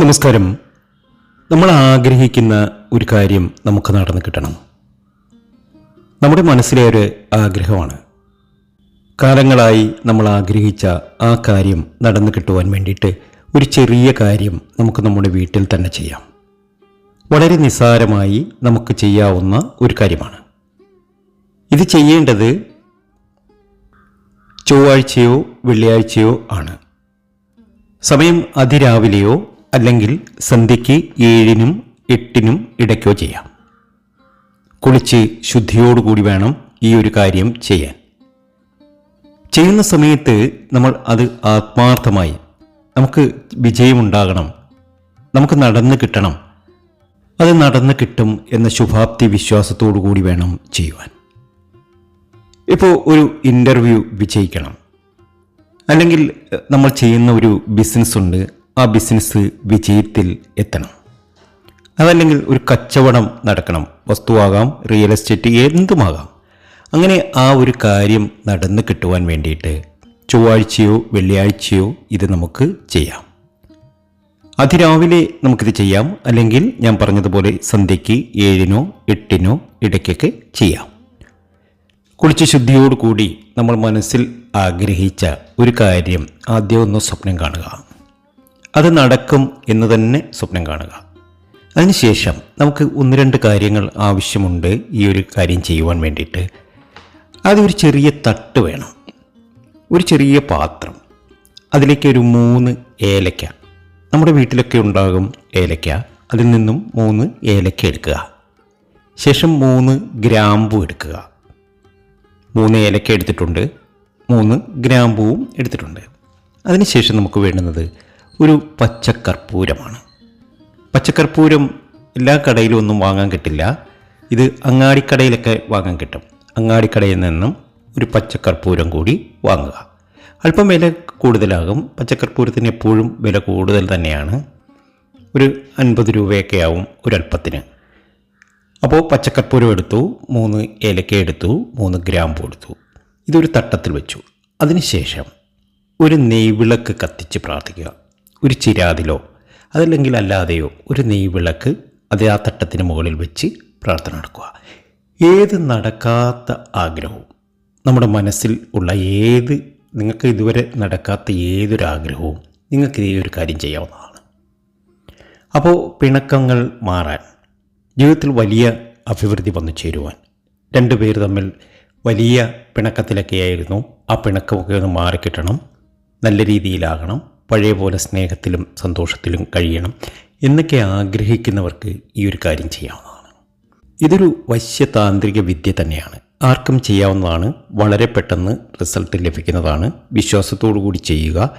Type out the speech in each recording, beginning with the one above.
നമസ്കാരം. നമ്മൾ ആഗ്രഹിക്കുന്ന ഒരു കാര്യം നമുക്ക് നടന്നു കിട്ടണം. നമ്മുടെ മനസ്സിലെ ഒരു ആഗ്രഹമാണ്. കാലങ്ങളായി നമ്മൾ ആഗ്രഹിച്ച ആ കാര്യം നടന്നു കിട്ടുവാൻ വേണ്ടിയിട്ട് ഒരു ചെറിയ കാര്യം നമുക്ക് നമ്മുടെ വീട്ടിൽ തന്നെ ചെയ്യാം. വളരെ നിസ്സാരമായി നമുക്ക് ചെയ്യാവുന്ന ഒരു കാര്യമാണ്. ഇത് ചെയ്യേണ്ടത് ചൊവ്വാഴ്ചയോ വെള്ളിയാഴ്ചയോ ആണ്. സമയം അതിരാവിലെയോ അല്ലെങ്കിൽ സന്ധ്യയ്ക്ക് ഏഴിനും എട്ടിനും ഇടയ്ക്കോ ചെയ്യാം. കുളിച്ച് ശുദ്ധിയോടുകൂടി വേണം ഈ ഒരു കാര്യം ചെയ്യാൻ. ചെയ്യുന്ന സമയത്ത് നമ്മൾ അത് ആത്മാർത്ഥമായി നമുക്ക് വിജയമുണ്ടാകണം. നമുക്ക് നടന്ന് കിട്ടണം. അത് നടന്ന് കിട്ടും എന്ന ശുഭാപ്തി വിശ്വാസത്തോടു കൂടി വേണം ചെയ്യുവാൻ. ഇപ്പോൾ ഒരു ഇന്റർവ്യൂ വിജയിക്കണം. അല്ലെങ്കിൽ നമ്മൾ ചെയ്യുന്ന ഒരു ബിസിനസ് ഉണ്ട്. ആ ബിസിനസ് വിജയത്തിൽ എത്തണം. അതല്ലെങ്കിൽ ഒരു കച്ചവടം നടക്കണം. വസ്തുവാകാം റിയൽ എസ്റ്റേറ്റ് എന്തുമാകാം. അങ്ങനെ ആ ഒരു കാര്യം നടന്നു കിട്ടുവാൻ വേണ്ടിയിട്ട് ചൊവ്വാഴ്ചയോ വെള്ളിയാഴ്ചയോ ഇത് നമുക്ക് ചെയ്യാം. അതിരാവിലെ നമുക്കിത് ചെയ്യാം. അല്ലെങ്കിൽ ഞാൻ പറഞ്ഞതുപോലെ സന്ധ്യയ്ക്ക് ഏഴിനോ എട്ടിനോ ഇടയ്ക്കൊക്കെ ചെയ്യാം. കുളിച്ച് ശുദ്ധിയോടുകൂടി നമ്മൾ മനസ്സിൽ ആഗ്രഹിച്ച ഒരു കാര്യം ആദ്യം ഒന്ന് സ്വപ്നം കാണുക. അത് നടക്കും എന്ന് തന്നെ സ്വപ്നം കാണുക. അതിനുശേഷം നമുക്ക് ഒന്ന് രണ്ട് കാര്യങ്ങൾ ആവശ്യമുണ്ട് ഈ ഒരു കാര്യം ചെയ്യുവാൻ വേണ്ടിയിട്ട്. അതൊരു ചെറിയ തട്ട് വേണം. ഒരു ചെറിയ പാത്രം. അതിലേക്ക് ഒരു മൂന്ന് ഏലക്ക. നമ്മുടെ വീട്ടിലൊക്കെ ഉണ്ടാകും ഏലക്ക. അതിൽ നിന്നും മൂന്ന് ഏലക്ക എടുക്കുക. ശേഷം മൂന്ന് ഗ്രാമ്പു എടുക്കുക. മൂന്ന് ഏലക്ക എടുത്തിട്ടുണ്ട്. മൂന്ന് ഗ്രാമ്പുവും എടുത്തിട്ടുണ്ട്. അതിനുശേഷം നമുക്ക് വേണ്ടുന്നത് ഒരു പച്ചക്കർപ്പൂരമാണ്. പച്ചക്കർപ്പൂരം എല്ലാ കടയിലും ഒന്നും വാങ്ങാൻ കിട്ടില്ല. ഇത് അങ്ങാടിക്കടയിലൊക്കെ വാങ്ങാൻ കിട്ടും. അങ്ങാടിക്കടയിൽ നിന്നും ഒരു പച്ചക്കർപ്പൂരം കൂടി വാങ്ങുക. അല്പം വില കൂടുതലാകും. പച്ചക്കർപ്പൂരത്തിന് എപ്പോഴും വില കൂടുതൽ തന്നെയാണ്. ഒരു അൻപത് രൂപയൊക്കെ ആവും ഒരല്പത്തിന് അപ്പോൾ പച്ചക്കർപ്പൂരം എടുത്തു മൂന്ന് ഏലക്ക എടുത്തു മൂന്ന് ഗ്രാമ്പു എടുത്തു. ഇതൊരു തട്ടത്തിൽ വെച്ചു. അതിനുശേഷം ഒരു നെയ്വിളക്ക് കത്തിച്ച് പ്രാർത്ഥിക്കുക. ഒരു ചിരാതിലോ അതല്ലെങ്കിൽ അല്ലാതെയോ ഒരു നെയ്വിളക്ക് അത് ആ തട്ടത്തിന് മുകളിൽ വെച്ച് പ്രാർത്ഥന നടക്കുക. ഏത് നടക്കാത്ത ആഗ്രഹവും നമ്മുടെ മനസ്സിൽ ഉള്ള ഏത് നിങ്ങൾക്ക് ഇതുവരെ നടക്കാത്ത ഏതൊരു ആഗ്രഹവും നിങ്ങൾക്ക് ഈ ഒരു കാര്യം ചെയ്യാവുന്നതാണ്. അപ്പോൾ പിണക്കങ്ങൾ മാറാൻ ജീവിതത്തിൽ വലിയ അഭിവൃദ്ധി വന്നു ചേരുവാൻ രണ്ടുപേർ തമ്മിൽ വലിയ പിണക്കത്തിലൊക്കെയായിരുന്നു. ആ പിണക്കമൊക്കെ ഒന്ന് മാറിക്കിട്ടണം നല്ല രീതിയിലാകണം. പഴയ പോലെ സ്നേഹത്തിലും സന്തോഷത്തിലും കഴിയണം എന്നൊക്കെ ആഗ്രഹിക്കുന്നവർക്ക് ഈ ഒരു കാര്യം ചെയ്യാവുന്നതാണ്. ഇതൊരു വശ്യതാന്ത്രിക വിദ്യ തന്നെയാണ്. ആർക്കും ചെയ്യാവുന്നതാണ്. വളരെ പെട്ടെന്ന് റിസൾട്ട് ലഭിക്കുന്നതാണ്. വിശ്വാസത്തോടു കൂടി ചെയ്യുക.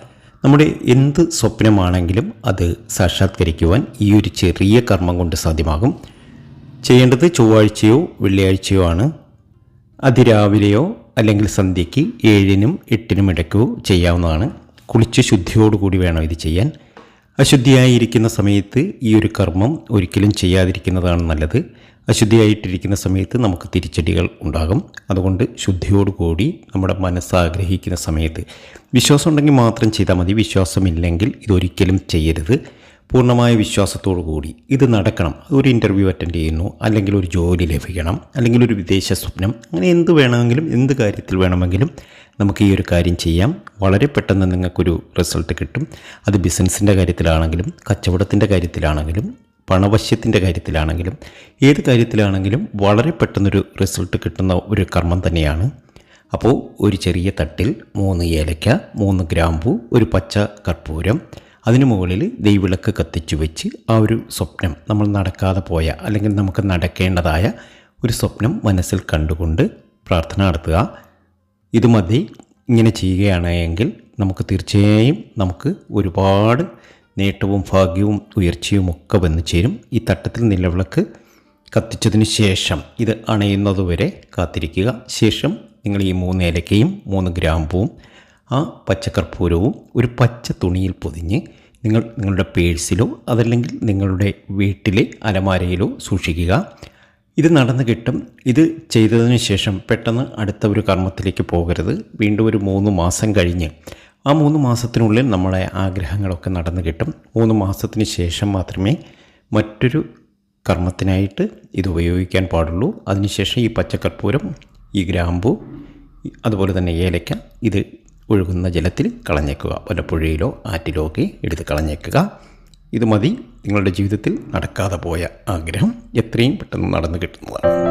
നമ്മുടെ എന്ത് സ്വപ്നമാണെങ്കിലും അത് സാക്ഷാത്കരിക്കുവാൻ ഈ ഒരു ചെറിയ കർമ്മം കൊണ്ട് സാധ്യമാകും. ചെയ്യേണ്ടത് ചൊവ്വാഴ്ചയോ വെള്ളിയാഴ്ചയോ ആണ്. അതിരാവിലെയോ അല്ലെങ്കിൽ സന്ധ്യയ്ക്ക് ഏഴിനും എട്ടിനും ഇടയ്ക്കോ ചെയ്യാവുന്നതാണ്. കുളിച്ച് ശുദ്ധിയോടുകൂടി വേണം ഇത് ചെയ്യാൻ. അശുദ്ധിയായിരിക്കുന്ന സമയത്ത് ഈ ഒരു കർമ്മം ഒരിക്കലും ചെയ്യാതിരിക്കുന്നതാണ് നല്ലത്. അശുദ്ധിയായിട്ടിരിക്കുന്ന സമയത്ത് നമുക്ക് തിരിച്ചടികൾ ഉണ്ടാകും. അതുകൊണ്ട് ശുദ്ധിയോടുകൂടി നമ്മുടെ മനസ്സ് ആഗ്രഹിക്കുന്ന സമയത്ത്. വിശ്വാസം ഉണ്ടെങ്കിൽ മാത്രം ചെയ്താൽ മതി. വിശ്വാസമില്ലെങ്കിൽ ഇതൊരിക്കലും ചെയ്യരുത്. പൂർണമായ വിശ്വാസത്തോടു കൂടി ഇത് നടക്കണം. ഒരു ഇന്റർവ്യൂ അറ്റൻഡ് ചെയ്യുന്നു അല്ലെങ്കിൽ ഒരു ജോലി ലഭിക്കണം അല്ലെങ്കിൽ ഒരു വിദേശ സ്വപ്നം അങ്ങനെ എന്ത് വേണമെങ്കിലും എന്ത് കാര്യത്തിൽ വേണമെങ്കിലും നമുക്ക് ഈ ഒരു കാര്യം ചെയ്യാം. വളരെ പെട്ടെന്ന് നിങ്ങൾക്കൊരു റിസൾട്ട് കിട്ടും. അത് ബിസിനസ്സിന്റെ കാര്യത്തിലാണെങ്കിലും കച്ചവടത്തിന്റെ കാര്യത്തിലാണെങ്കിലും പണവശ്യത്തിന്റെ കാര്യത്തിലാണെങ്കിലും ഏത് കാര്യത്തിലാണെങ്കിലും വളരെ പെട്ടെന്നൊരു റിസൾട്ട് കിട്ടുന്ന ഒരു കർമ്മം തന്നെയാണ്. അപ്പോൾ ഒരു ചെറിയ തട്ടിൽ മൂന്ന് ഏലയ്ക്ക മൂന്ന് ഗ്രാമ്പു ഒരു പച്ച കർപ്പൂരം അതിനു മുകളിൽ ദൈവിളക്ക് കത്തിച്ചു വെച്ച് ആ ഒരു സ്വപ്നം നമ്മൾ നടക്കാതെ പോയ അല്ലെങ്കിൽ നമുക്ക് നടക്കേണ്ടതായ ഒരു സ്വപ്നം മനസ്സിൽ കണ്ടുകൊണ്ട് പ്രാർത്ഥന നടത്തുക. ഇത് മതി. ഇങ്ങനെ ചെയ്യുകയാണ് എങ്കിൽ നമുക്ക് തീർച്ചയായും നമുക്ക് ഒരുപാട് നേട്ടവും ഭാഗ്യവും ഉയർച്ചയും ഒക്കെ വന്നു ചേരും. ഈ തട്ടത്തിൽ നിലവിളക്ക് കത്തിച്ചതിന് ശേഷം ഇത് അണയുന്നതുവരെ കാത്തിരിക്കുക. ശേഷം നിങ്ങൾ ഈ മൂന്ന് ഏലക്കയും മൂന്ന് ഗ്രാമ്പുവും ആ പച്ചക്കർപ്പൂരവും ഒരു പച്ച തുണിയിൽ പൊതിഞ്ഞ് നിങ്ങൾ നിങ്ങളുടെ പേഴ്സിലോ അതല്ലെങ്കിൽ നിങ്ങളുടെ വീട്ടിലെ അലമാരയിലോ സൂക്ഷിക്കുക. ഇത് നടന്നു കിട്ടും. ഇത് ചെയ്തതിന് ശേഷം പെട്ടെന്ന് അടുത്ത ഒരു കർമ്മത്തിലേക്ക് പോകരുത്. വീണ്ടും ഒരു മൂന്ന് മാസം കഴിഞ്ഞ്. ആ മൂന്ന് മാസത്തിനുള്ളിൽ നമ്മളെ ആഗ്രഹങ്ങളൊക്കെ നടന്നു കിട്ടും. മൂന്ന് മാസത്തിന് ശേഷം മാത്രമേ മറ്റൊരു കർമ്മത്തിനായിട്ട് ഇത് ഉപയോഗിക്കാൻ പാടുള്ളൂ. അതിനുശേഷം ഈ പച്ചക്കർപ്പൂരം ഈ ഗ്രാമ്പു അതുപോലെ തന്നെ ഏലക്ക ഇത് ഒഴുകുന്ന ജലത്തിൽ കളഞ്ഞേക്കുക. വല്ല പുഴയിലോ ആറ്റിലോ ഒക്കെ എടുത്ത് കളഞ്ഞേക്കുക. ഇത് മതി നിങ്ങളുടെ ജീവിതത്തിൽ നടക്കാതെ പോയ ആഗ്രഹം. എത്രയും പെട്ടെന്ന് നടന്നു കിട്ടുന്നതാണ്.